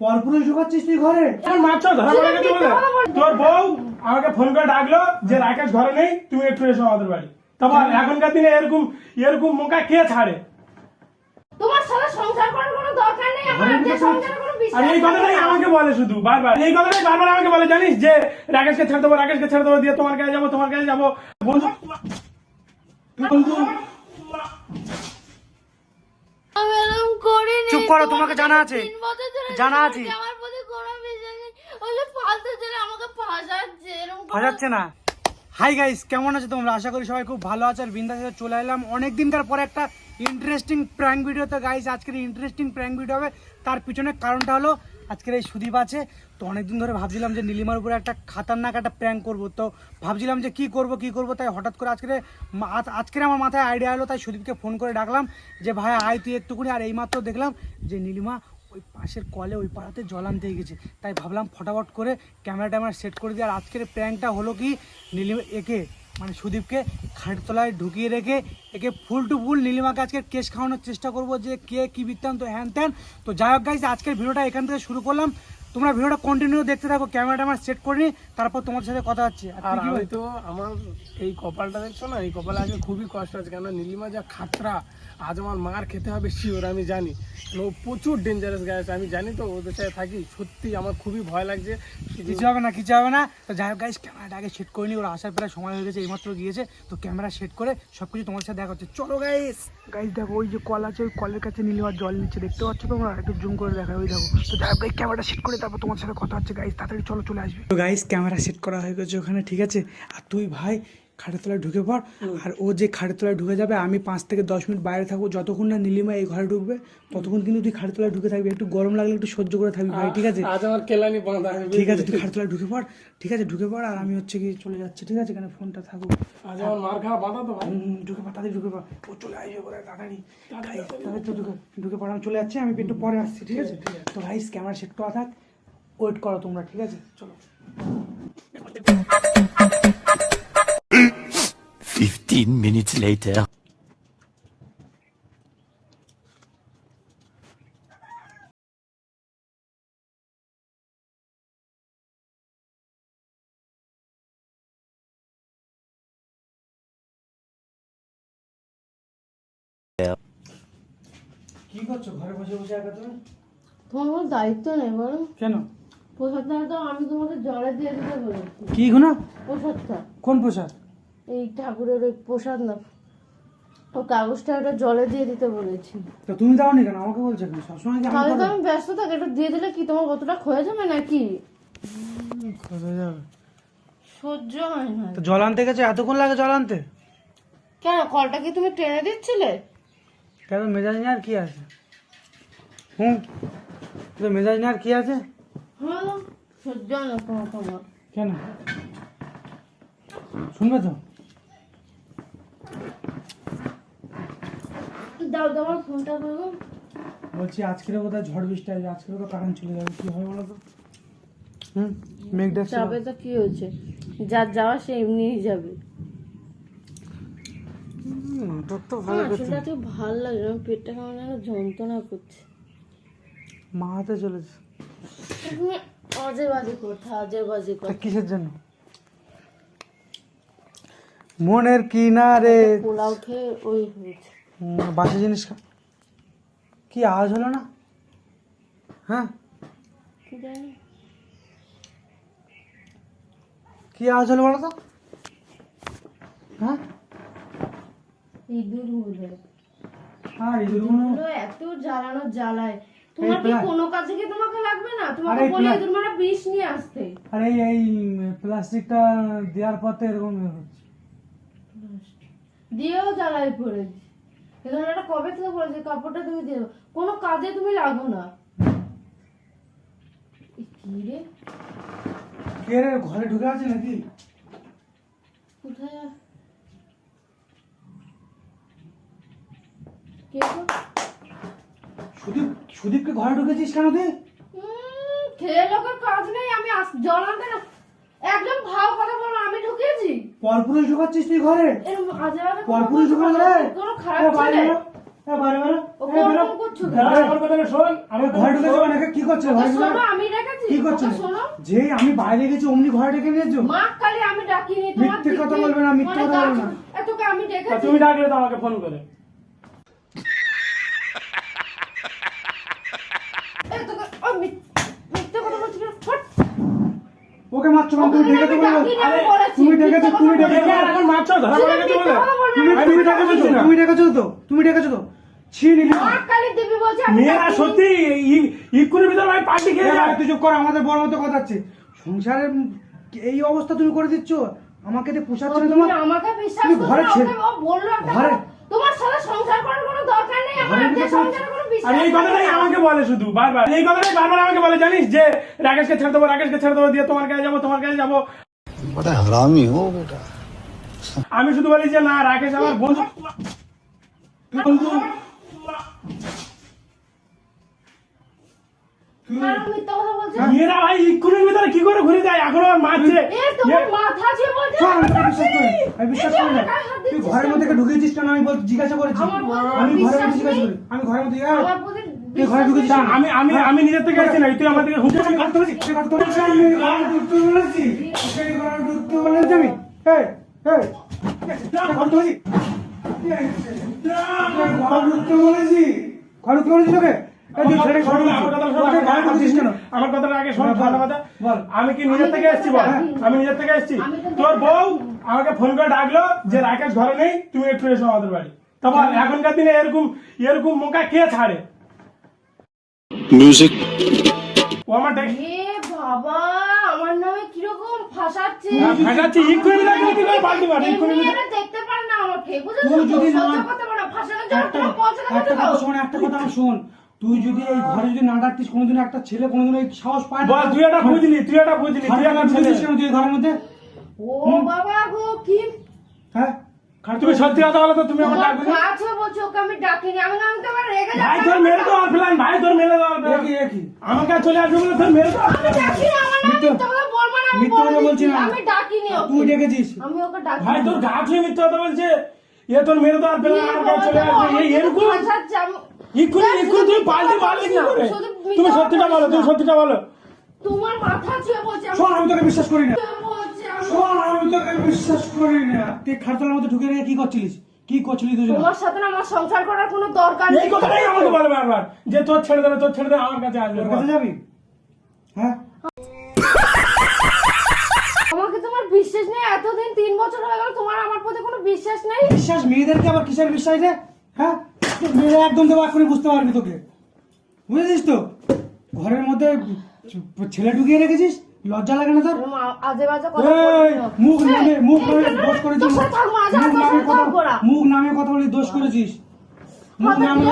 পরপুরুষ ঢুকাচ্ছিস তুই ঘরে? আমার মাছ ধরা পড়ে গেছে বলে। তোর বউ আমাকে ফোন করে ডাকলো যে রাকেশ ঘরে নেই তুমি একটু এসো আমাদের বাড়ি। তারপর এখনকার দিনে এরকম এরকম মোকা কে ছাড়ে? তোমার সাথে সংসার করার কোনো দরকার নেই আমার যে সংসারের কোনো আর এই কথাটাই আমাকে বলে শুধু বারবার। এই কথাটাই বারবার আমাকে বলে জানিস যে রাকেশকে ছেড়ে দেবো রাকেশকে ছেড়ে দেবো দিয়ে তোমার কাছে যাব তোমার কাছে যাব। বন্ধু বন্ধু। চুপ করো, তোমাকে জানা আছে। জানা আছে। আমার প্রতি কোনো বিশ্বাস নেই। ওই ফালতু ছেলে আমাকে ফাঁসাচ্ছে এরকম করে- না। হাই গাইস কেমন আছো তোমরা? আশা করি সবাই খুব ভালো আছো। আর বিন্দাস চলে এলাম। অনেক দিনকার পরে একটা ইন্টারেস্টিং প্র্যাঙ্ক ভিডিও তো গাইস আজকের ইন্টারেস্টিং প্র্যাঙ্ক ভিডিও হবে। তার পিছনে কারণটা হলো আজকের এই সুদীপ আছে। তো অনেকদিন ধরে ভাবছিলাম যে নীলিমার উপরে একটা খাতারনাক একটা প্র্যাঙ্ক করব। তো ভাবছিলাম যে কি করব কি করব? তাই হঠাৎ করে আজকে আজকের আমার মাথায় আইডিয়া এলো। তাই সুদীপকে ফোন করে ডাকলাম যে ভাই আয় তুই একটুকুনি আর এইমাত্র দেখলাম যে নীলিমা ওই পাশের কলে ওই পাড়াতে জল আনতে গেছে। তাই ভাবলাম ফটাফট করে ক্যামেরা ট্যামেরা সেট করে দিয়ে আর আজকের প্র্যাঙ্কটা হলো কি নীলিম একে মানে সুদীপকে খাটের তলায় ঢুকিয়ে রেখে একে ফুল টু ফুল নীলিমাকে আজকে কেস খাওয়ানোর চেষ্টা করব যে কে কী বৃত্তান্ত হ্যান ত্যান। তো যাই হোক গাইজ আজকের ভিডিওটা এখান থেকে শুরু করলাম। তোমরা ভিডিওটা কন্টিনিউ দেখতে থাকো ক্যামেরাটা আমার সেট করে নিই তারপর তোমার সাথে কথা হচ্ছে। আর আমি তো আমার এই কপালটা দেখছ না? এই কপালে আজকে খুবই কষ্ট আছে কেন নীলিমা যা খাতরা আজ আমার মার খেতে হবে শিওর আমি জানি। ও প্রচুর ডেঞ্জারাস গাছ আমি জানি তো ওদের সাথে থাকি। সত্যি আমার খুবই ভয় লাগছে। কিছু হবে না কিছু হবে না। তো যাই হোক গাইজ ক্যামেরাটা আগে সেট করে নিই ওরা আসার প্রায় সময় হয়ে গেছে এইমাত্র গিয়েছে। তো ক্যামেরা সেট করে সব কিছু তোমার সাথে দেখা হচ্ছে। চলো গাইস গাইজ দেখো ওই যে কল আছে ওই কলের কাছে নিলে আর জল নিচ্ছে দেখতে পাচ্ছ তোমরা? একটু জুম করে দেখা ওই দেখো। তো যাই হোক গাইজ ক্যামেরাটা সেট করে তারপর তোমার সাথে কথা হচ্ছে গাইজ তাড়াতাড়ি চলো চলে আসবে। তো গাইজ ক্যামেরা সেট করা হয়ে গেছে ওখানে ঠিক আছে? আর তুই ভাই খাটের তলায় ঢুকে পড়। আর ও যে খাটের তলায় ঢুকে যাবে আমি পাঁচ থেকে দশ মিনিট বাইরে থাকব। যতক্ষণ না নীলিমা এই ঘরে ঢুকবে ততক্ষণ কিন্তু তুই খাটের তলায় ঢুকে থাকবি। একটু গরম লাগলে একটু সহ্য করে থাকবি ভাই ঠিক আছে? আজ আমার কেলানি বাঁধা ঠিক আছে তুই খাটের তলায় ঢুকে পড় ঠিক আছে ঢুকে পড়। আর আমি হচ্ছে কি চলে যাচ্ছি ঠিক আছে? এখানে ফোনটা থাকুক। আজ আমার মার খাওয়া বাঁধা তো ঢুকে পড় তাড়াতাড়ি ঢুকে পড়। ও চলে আসবে পরে তাড়াতাড়ি। তাড়াতাড়ি তো ঢুকে ঢুকে পড় আমি চলে যাচ্ছি আমি একটু পরে আসছি ঠিক আছে? তো ভাইস ক্যামেরা সেট করা থাক ওয়েট করো তোমরা ঠিক আছে? চলো। 15 minutes later. কি করছ ঘরে বসে বসে একা তুমি তোমার কোনো দায়িত্ব নেই বলো কেন প্রসাদটা তো আমি তোমাকে জলে দিয়ে দিতে বলেছি কি গুনা প্রসাদটা কোন পোশাক এই ঠাকুরের ওই প্রসাদ না ও কাগজটা ওটা জলে দিয়ে দিতে বলেছি। তো তুমি দাওনি কেন? আমাকে বলছো কেন? সবসময় কি আমি তাহলে তো আমি ব্যস্ত থাকি একটু দিয়ে দিলে কি? তোমার কতটা ক্ষয়ে যাবে নাকি? কোথায় যাবে? সহ্য হয় না। তো জল আনতে গেছে? এতক্ষণ লাগে জল আনতে? কেন? কলটা কি তুমি টেনে দিচ্ছিলে? কেন? মেজাজ নিয়ে আর কি আছে? হুম? তো মেজাজ নিয়ে আর কি আছে? হ্যাঁ সহ্য হয় না তোমার কেন? শুনবে তো? দাও দাও আমার ফোনটা করব বলছি আজকের বোধহয় ঝড় বৃষ্টি আসবে আজকের তো কারেন্ট চলে যাবে কি হবে বলো তো? হুম মেঘ ডাকছে যাবে তো কি হয়েছে? যার যাওয়া সে এমনিই যাবে। হুম, তো ভালো করছে আসলে ঠিক ভালো লাগে না পেটটা কেমন যেন যন্ত্রণা করছে। চলেছে। বাজে কথা আজে বাজে কথা কিসের জন্য? মনের কিনারে পোলাও খেয়ে ওই হয়েছে। বাসি জিনিস খা কি আওয়াজ হলো না? হ্যাঁ? কি আওয়াজ হলো বলো তো? হ্যাঁ? আর ইঁদুরগুলো এত জ্বালানো জ্বালায়। তোমার কি কোনো কাজে কি তোমাকে লাগবে না? তোমাকে বলি ইঁদুর মারা বিষ নিয়ে আসতে। আর এই প্লাস্টিকটা দেওয়ার এরকম হচ্ছে। দিয়েও জ্বালায় পড়েছি কিন্তু একটা কবে থেকে বলেছে? কাপড়টা তুমি দিয়ে কোনো কাজে তুমি লাগো না। কি রে? কে রে? ঘরে ঢুকে আছে নাকি? কোথায় কে গো? সুদীপ সুদীপকে ঘরে ঢুকেছিস কেন তুই? খেয়ে লোকের কাজ নেই। আমি জল আনতে না একদম ভাও কথা বলো আমি ঢুকেছি। পরপুরুষ ঢুকাচ্ছিস তুই ঘরে? পরপুরুষ ঢুকানো কথাটা শোন। আমার ঘরে ঢুকে শোনো আমি রেখেছি। কি ওকে করছ শোনো। যে আমি বাইরে গেছি অমনি ঘরে ডেকে নিয়েছো? মা কালী আমি ডাকিনি তোমার মিথ্যে কথা বলবে না, মিথ্যে মানে কথা বলবে ডাক- না। তুমি ডাকলে তো আমাকে ফোন করে। মিথ্যে কথা বলছি কেন? ফট। তুমি আমি ডেকে তো বলো ডাকিনি, আমি আরে, বলেছি। তুমি ডেকেছো, তুমি ডেকেছো। এখন মারছো ধরা সেটা পড়ে গেছে বলে। তুমি তুমি ডেকেছো তো? তুমি ডেকেছো তো? তুমি ডেকেছো তো? মেয়েরা সত্যি ভিতর পার্টি খেয়ে যায়। তুই চুপ কর আমাদের বড় মতো কথা হচ্ছে সংসারে এই অবস্থা তুমি করে দিচ্ছ? আমাকে পোষাচ্ছে না তোমার? আমাকে বিশ্বাস ঘরে। তোমার সাথে সংসার করার কোনো দরকার নেই আমার আর সংসার আর এই কথাটাই আমাকে বলে শুধু বারবার। এই কথাটাই বারবার আমাকে বলে জানিস যে রাকেশকে ছেড়ে দেবো রাকেশকে ছেড়ে দেবো দিয়ে তোমার কাছে যাব তোমার কাছে যাব। বড় ও আমি শুধু বলি যে না রাকেশ আমার বন্ধু। বন্ধু। মেয়েরা ভাই ইকুনের ভিতরে কি করে ঘুরে যায় এখন আমার মারছে মাথা বলছে আমি বিশ্বাস করি না তুই ঘরের মধ্যে ঢুকেছিস কেন আমি বল জিজ্ঞাসা করেছি আমি ঘরের মধ্যে জিজ্ঞাসা করি আমি ঘরের মধ্যে এই, তুই ঘরে ঢুকেছিস আমি আমি আমি নিজের থেকে আসছি না তুই আমার দিকে হুঁকে আমি তুই আমি ঘরে ঢুকতে বলেছি তুই ঘরে ঢুকতে বলেছি আমি এই এই তুই ঘরে ঢুকেছি ঘরে ঢুকতে বলেছি ঘরে ঢুকতে বলেছি তোকে আমার কথাটা আগে শোন হ্যাঁ, ভালো কথা। আমি কি নিজের থেকে এসেছি বল? হ্যাঁ। আমি নিজের থেকে এসেছি। তোর বউ আমাকে ফোন করে ডাকলো যে রাকেশ ঘরে নেই তুমি একটু এসো আমাদের বাড়ি। তারপর হ্যাঁ। এখনকার দিনে এরকম এরকম মোকা কে ছাড়ে? মিউজিক ও আমার ডাক বাবা আমার নামে কীরকম ফাসাচ্ছে? ফাসাচ্ছে ইকুইনি লাগে তুই করে পাল্টি মার ইকুইনি দেখতে পার না আমাকে বুঝছিস তুই যদি না ফাসানোর জন্য একটা কথা শোন একটা কথা শোন। তুই যদি এই ঘরে যদি না ডাকতিস কোনোদিন একটা ছেলে কোনোদিন এই সাহস পায় না। বল তুই এটা বুঝলি তুই এটা বুঝলি তুই আমার ছেলে। তুই ঘরের মধ্যে? ও বাবা গো কি? হ্যাঁ? তুমি সত্যি কথা বলো তো তুমি আমার ডাকবে বলছো ওকে আমি ডাকিনি আমি আমি তো রেগে ভাই তোর মেরে তো অফলাইন ভাই তোর মেরে তো একই একই আমার কাছে চলে আসবে বলে তোর মেরে তো আমি ডাকিনি আমার বলব না আমি বলছি না। আমি ডাকিনি ওকে। তুই ডেকেছিস? আমি ওকে ডাকিনি। ভাই তোর গা ছুঁয়ে মিথ্যা কথা বলছে। এ তোর মেরে তো আর পেলে আমার কাছে চলে আসবে। এই আমাকে এরকম ফাঁসাচ্ছে, ইকুনি ইকুনি তুমি পাল্টি মারলে কি করে? তুমি সত্যিটা বলো তুমি সত্যিটা বলো। তোমার মাথা ছুঁয়ে বলছে আমি শোন আমি তোকে বিশ্বাস করি না। বলছি, আমি- শোন আমি তোকে বিশ্বাস করি না। তুই খাটতলার মধ্যে ঢুকে রেখে কি করছিলিস? কি করছিলি দুজন? তোমার সাথে না আমার সংসার করার কোনো দরকার এই নেই। কথাটাই আমাকে বলে বারবার? যে তোর ছেড়ে দেবে তোর ছেড়ে দেবে আমার কাছে আসবে কাছে যাবি? হ্যাঁ? আমাকে তোমার বিশ্বাস নেই এতদিন তিন বছর হয়ে গেল তোমার আমার প্রতি কোনো বিশ্বাস নেই? বিশ্বাস? মেয়েদেরকে আবার কিসের বিশ্বাস রে? হ্যাঁ? একদম দেবো এখনই বুঝতে পারবি তোকে। বুঝেছিস তো? ঘরের মধ্যে ছেলে ঢুকিয়ে রেখেছিস? লজ্জা লাগে না তোর? আজে বাজে কথা এই, বলবি না। মুখ নামে মুখ নামে দোষ করেছিস। মুখ নামে কথা বলে দোষ করেছিস। মুখ নামে।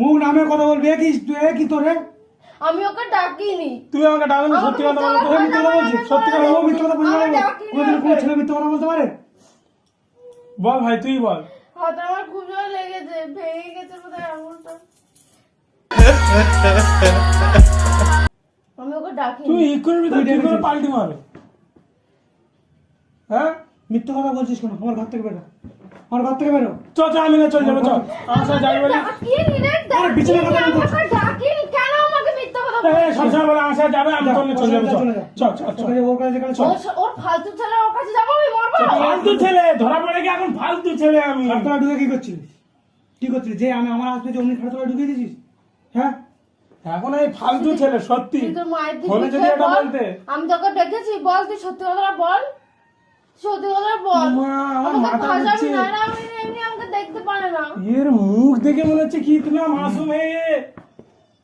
মুখ নামে কথা বলবি। কি তুই কি তোরে আমি ওকে ডাকিনি। তুমি আমাকে আমাকে সত্যি কথা বলো তো মিথ্যা কথা বলছিস। সত্যি কথা ও মিথ্যে কথা বলতে পারে ডাকিনি কোনো ছেলে মিথ্যে কথা বলতে পারে? বল ভাই তুই বল। হাতে আমার খুব জোর লেগেছে ভেঙে গেছে বোধহয় আঙুলটা। আমি ওকে ডাকিনি। তুই ইকুনের ভিতরে কি করে পাল্টি মারো হ্যাঁ? মিথ্যে কথা বলছিস কেন? আমার ঘর থেকে বেরো। আমার ঘর থেকে বেরো। চ চ আমি না চল যাব চ। আমার সাথে যাবি বলি কথা ডাকিনি, বলছিস। আমাকে ডাকিনি, কেন আমাকে মিথ্যা কথা এই, বলছিস? সবসময় বলে আমার সাথে যাবে আমি চলে যাব চলে যা চ চ চ ওখানে ওর কাছে যেখানে চল। ওর- ফালতু ছেলে ওর কাছে যাব আমি মরবো? ফালতু ছেলে ধরা পড়ে গিয়ে এখন ফালতু ছেলে আমি। খাটতলা ঢুকে কি করছিলিস কি যে আমি আমার যে অমনি খাটতলা দিয়েছিস? হ্যাঁ? এখন এই ফালতু ছেলে সত্যি। ফোনে যদি এটা বলতে। আমি তোকে ডেকেছি বল তুই সত্যি কথা বল। সত্যি কথা বল। আমার আমাকে মাথা ফাঁসাবি ঘুরছে। না, না, আমি এমনি আমাকে দেখতে পারে না। এর মুখ দেখে মনে হচ্ছে কি তুমি মাসুম মেয়ে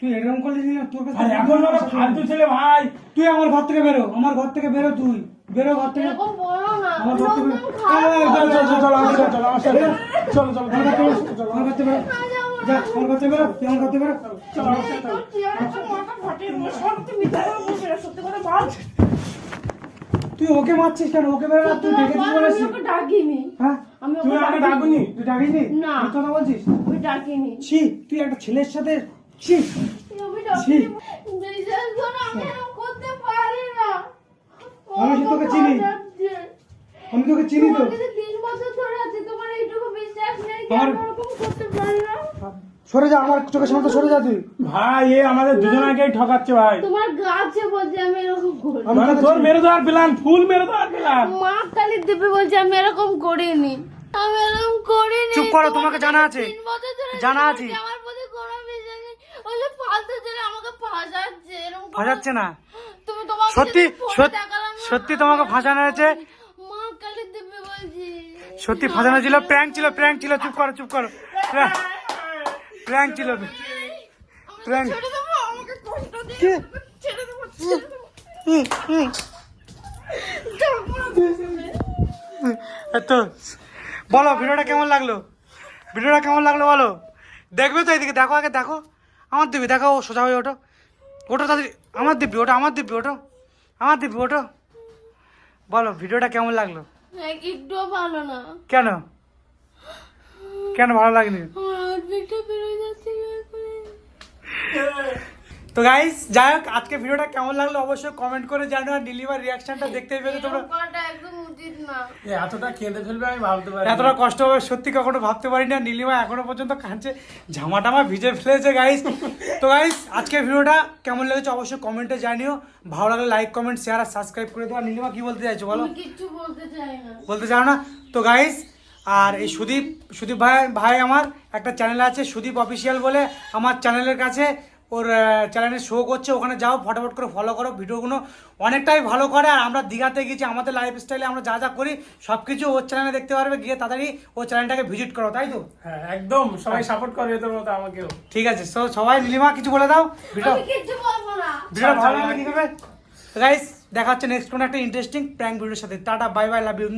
তুই এরকম করলিস না তোর কাছে আর এখন ফালতু ছেলে ভাই। তুই আমার ঘর থেকে বেরো আমার ঘর থেকে বেরো তুই। বেরো ঘর থেকে। এরকম বলো না আমার ঘর থেকে চল চল চল চল আমার সাথে চল আমার চলো চলো আমার ঘর থেকে চল, আমার ঘর থেকে বেরো না যাব না। যা আমার ঘর থেকে বেরো তুই আমার ঘর থেকে বেরো। চল আমার সাথে। তুই মিথ্যা কথা বলছিস না, সত্যি কথা বল। তুই ওকে মারছিস কেন? ওকে বেরো না, তুই আমি ওকে ডাকিনি। হ্যাঁ? আমি ওকে ডাকিনি। তুই ডাকিসনি? না। কথা বলছিস? আমি ডাকিনি। ছি তুই একটা ছেলের সাথে ছি। আমি তোকে চিনি। আমি তোকে চিনি তো। তোমার কাছে তিন বছর ধরে আছি, তোমার এইটুকু বিশ্বাস আমার এরকম করতে পারি না? সরে যা আমার চোখের সামনে সরে যা তুই। ভাই এ আমাদের দুজনকেই ঠকাচ্ছে ভাই। তোমার গাছে বলছে আমি এরকম করি। মানে তোর মেরে দেওয়ার প্ল্যান ফুল মেরে দেওয়ার প্ল্যান মা কালী দেবে বলছে আমি এরকম করিনি। আমি এরকম করিনি। চুপ করো, তোমাকে জানা আছে। তিন বছর ধরে জানা জানা আছে। আমার ফাঁসাচ্ছে না। সত্যি সত্যি সত্যি তোমাকে ফাঁসানো হয়েছে? সত্যি ফাঁসানো ছিল প্র্যাঙ্ক ছিল প্র্যাঙ্ক ছিল চুপ করো চুপ করো। প্র্যাঙ্ক ছিল প্র্যাঙ্ক এত বলো ভিডিওটা কেমন লাগল? ভিডিওটা কেমন লাগল বলো? দেখবে তো এদিকে দেখো আগে দেখো। আমার দিবি দেখো ও সোজা হয়ে ওঠো। ওটো তাদের আমার দিবি ওটা আমার দিবি ওটা আমার দিবি ওটা। বলো ভিডিওটা কেমন লাগল? এক- একটুও ভালো না। কেন? কেন ভালো লাগেনি? আমার বেরোয় যাচ্ছে কি করে? তো গাইস যাই হোক আজকে ভিডিওটা কেমন লাগল অবশ্যই কমেন্ট করে জানো আর নীলিমার রিয়াকশনটা দেখতে পেলে তোমরা এতটা কেঁদে ফেলবে আমি ভাবতে পারি এতটা কষ্ট হবে সত্যি কখনো ভাবতে পারি না নীলিমা এখনও পর্যন্ত কাঁদছে জামা টামা ভিজে ফেলেছে গাইস তো গাইস আজকের ভিডিওটা কেমন লেগেছে অবশ্যই কমেন্টে জানিও। ভালো লাগলে লাইক কমেন্ট শেয়ার আর সাবস্ক্রাইব করে দেওয়া নীলিমা কি বলতে চাইছো বলো? কিচ্ছু বলতে চাই না। বলতে চাও না? তো গাইস আর এই সুদীপ সুদীপ ভাই ভাই আমার একটা চ্যানেল আছে সুদীপ অফিসিয়াল বলে আমার চ্যানেলের কাছে। ওর চ্যানেলে শো করছে ওখানে যাও ফটাফট করে ফলো করো ভিডিওগুলো অনেকটাই ভালো করে আর আমরা দীঘাতে গেছি আমাদের লাইফ স্টাইলে আমরা যা যা করি সব কিছু ওর চ্যানেলে দেখতে পারবে গিয়ে তাড়াতাড়ি ওর চ্যানেলটাকে ভিজিট করো তাই তো? হ্যাঁ একদম সবাই সাপোর্ট করে এদের মতো আমাকেও। ঠিক আছে তো সবাই নীলিমা কিছু বলে দাও ভিডিও ভিডিওটা ভালো লাগলে কি করবে? গাইস দেখা হচ্ছে নেক্সট কোনো একটা ইন্টারেস্টিং প্র্যাঙ্ক ভিডিওর সাথে। Tata bye bye love you